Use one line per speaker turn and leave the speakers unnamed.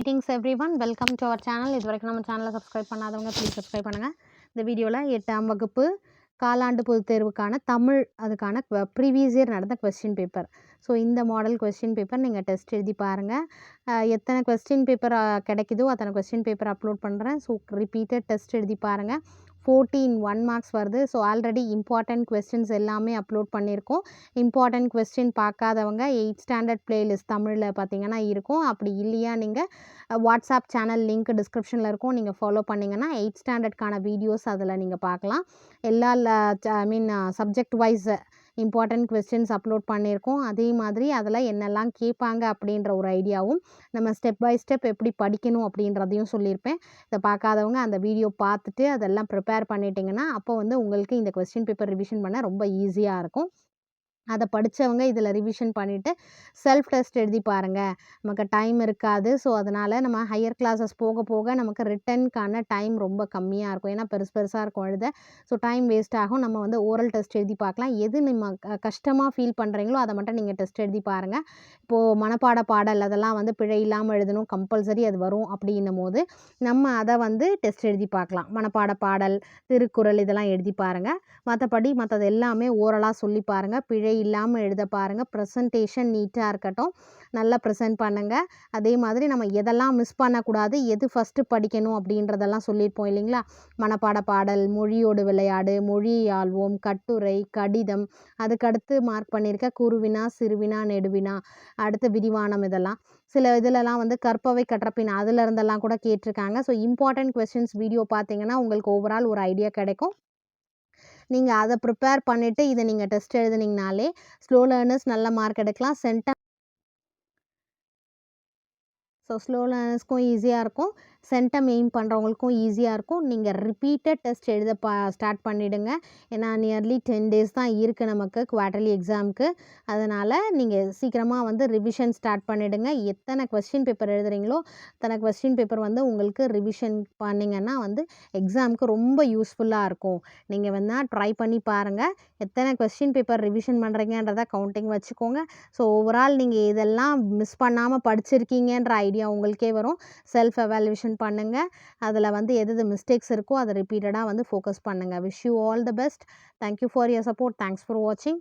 Greetings everyone welcome to our channel இது வரைக்கும் நம்ம சேனலை சப்ஸ்கிரைப் பண்ணாதவங்க ப்ளீஸ் சப்ஸ்கிரைப் பண்ணுங்கள் இந்த வீடியோவில் எட்டாம் வகுப்பு காலாண்டு பொதுத் தேர்வுக்கான தமிழ் அதுக்கான ப்ரீவியஸ் இயர் நடந்த கொஸ்டின் பேப்பர் ஸோ இந்த மாடல் கொஸ்டின் பேப்பர் நீங்கள் டெஸ்ட் எழுதி பாருங்கள் எத்தனை கொஸ்டின் பேப்பர் கிடைக்குதோ அத்தனை கொஸ்டின் பேப்பர் அப்லோட் பண்ணுறேன் ஸோ ரிப்பீட்டட் டெஸ்ட் எழுதி பாருங்கள் ஃபோர்டீன் ஒன் மார்க்ஸ் வருது. ஸோ ஆல்ரெடி இம்பார்ட்டண்ட் கொஸ்டின்ஸ் எல்லாமே அப்லோட் பண்ணியிருக்கோம். இம்பார்ட்டன்ட் கொஸ்டின் பார்க்காதவங்க எயிட் ஸ்டாண்டர்ட் பிளேலிஸ்ட் தமிழில் பார்த்தீங்கன்னா இருக்கும். அப்படி இல்லையா நீங்கள் வாட்ஸ்அப் சேனல் லிங்க் டிஸ்கிரிப்ஷனில் இருக்கும். நீங்கள் ஃபாலோ பண்ணிங்கன்னா எயிட் ஸ்டாண்டர்ட்கான வீடியோஸ் அதில் நீங்கள் பார்க்கலாம். எல்லா I mean subject wise important questions upload பண்ணியிருக்கோம். அதே மாதிரி அதில் என்னெல்லாம் கேட்பாங்க அப்படின்ற ஒரு ஐடியாவும் நம்ம ஸ்டெப் பை ஸ்டெப் எப்படி படிக்கணும் அப்படின்றதையும் சொல்லியிருப்பேன். இதை பார்க்காதவங்க அந்த வீடியோ பார்த்துட்டு அதெல்லாம் ப்ரிப்பேர் பண்ணிட்டீங்கன்னா அப்போ வந்து உங்களுக்கு இந்த கொஸ்டின் பேப்பர் ரிவிஷன் பண்ண ரொம்ப ஈஸியாக இருக்கும். அதை படித்தவங்க இதில் ரிவிஷன் பண்ணிவிட்டு செல்ஃப் டெஸ்ட் எழுதி பாருங்கள் நமக்கு டைம் இருக்காது. ஸோ அதனால் நம்ம ஹையர் கிளாஸஸ் போக போக நமக்கு ரிட்டன்க்கான டைம் ரொம்ப கம்மியாக இருக்கும். ஏன்னா பெருசு பெருசாக இருக்கும் எழுத. ஸோ டைம் வேஸ்ட் ஆகும். நம்ம வந்து ஓரல் டெஸ்ட் எழுதி பார்க்கலாம். எது நம்ம க- கஷ்டமாக ஃபீல் பண்ணுறீங்களோ அதை மட்டும் நீங்கள் டெஸ்ட் எழுதி பாருங்கள் இப்போது மனப்பாட பாடல் அதெல்லாம் வந்து பிழை இல்லாமல் எழுதணும். கம்பல்சரி அது வரும் அப்படின்னும் போது நம்ம அதை வந்து டெஸ்ட் எழுதி பார்க்கலாம். மனப்பாட பாடல் திருக்குறள் இதெல்லாம் எழுதி பாருங்கள் மற்றபடி மற்றது எல்லாமே ஓரலாக சொல்லி பாருங்கள் பிழை இல்லாமல் எழுத பாருங்கள் ப்ரெசன்டேஷன் நீட்டாக இருக்கட்டும். நல்லா ப்ரெசென்ட் பண்ணுங்கள் அதே மாதிரி நம்ம எதெல்லாம் மிஸ் பண்ணக்கூடாது எது ஃபஸ்ட்டு படிக்கணும் அப்படின்றதெல்லாம் சொல்லியிருப்போம் இல்லைங்களா? மனப்பாட பாடல் மொழியோடு விளையாடு மொழி கட்டுரை கடிதம் அதுக்கடுத்து மார்க் பண்ணியிருக்க குருவினா சிறுவினா நெடுவினா அடுத்து விரிவானம் இதெல்லாம். சில இதிலலாம் வந்து கற்பவை கற்றப்பின் அதில் இருந்தெல்லாம் கூட கேட்டிருக்காங்க. ஸோ இம்பார்ட்டன்ட் கொஸ்டின்ஸ் வீடியோ பார்த்தீங்கன்னா உங்களுக்கு ஓவரால் ஒரு ஐடியா கிடைக்கும். நீங்கள் அதை ப்ரிப்பேர் பண்ணிவிட்டு இதை நீங்கள் டெஸ்ட் எழுதுனீங்கனாலே ஸ்லோ லேர்னர்ஸ் நல்ல மார்க் எடுக்கலாம். சென்டம் ஸோ ஸ்லோ லேர்னர்ஸ்க்கும் ஈஸியாக இருக்கும். சென்டம் எய்ம் பண்ணுறவங்களுக்கும் ஈஸியாக இருக்கும். நீங்கள் ரிப்பீட்டட் டெஸ்ட் எழுத பா ஸ்டார்ட் பண்ணிவிடுங்க ஏன்னா நியர்லி டென் டேஸ் தான் இருக்குது நமக்கு குவார்ட்டர்லி எக்ஸாமுக்கு அதனால் நீங்கள் சீக்கிரமாக வந்து ரிவிஷன் ஸ்டார்ட் பண்ணிவிடுங்க எத்தனை கொஸ்டின் பேப்பர் எழுதுறீங்களோ அத்தனை கொஸ்டின் பேப்பர் வந்து உங்களுக்கு ரிவிஷன் பண்ணிங்கன்னா வந்து எக்ஸாமுக்கு ரொம்ப யூஸ்ஃபுல்லாக இருக்கும். நீங்கள் வேணால் ட்ரை பண்ணி பாருங்கள் எத்தனை கொஸ்டின் பேப்பர் ரிவிஷன் பண்ணுறீங்கன்றத கவுண்டிங் வச்சுக்கோங்க. ஸோ ஓவரால் நீங்கள் இதெல்லாம் மிஸ் பண்ணாமல் படிச்சிருக்கீங்கன்ற ஐடியா உங்களுக்கே வரும். செல்ஃப் எவாலுவேஷன் பண்ணுங்கள் அதில் வந்து எது எது மிஸ்டேக்ஸ் இருக்கோ அதை ரிப்பீட்டடாக வந்து ஃபோக்கஸ் பண்ணுங்கள் wish you all the best. Thank you for your support. Thanks for வாட்சிங்.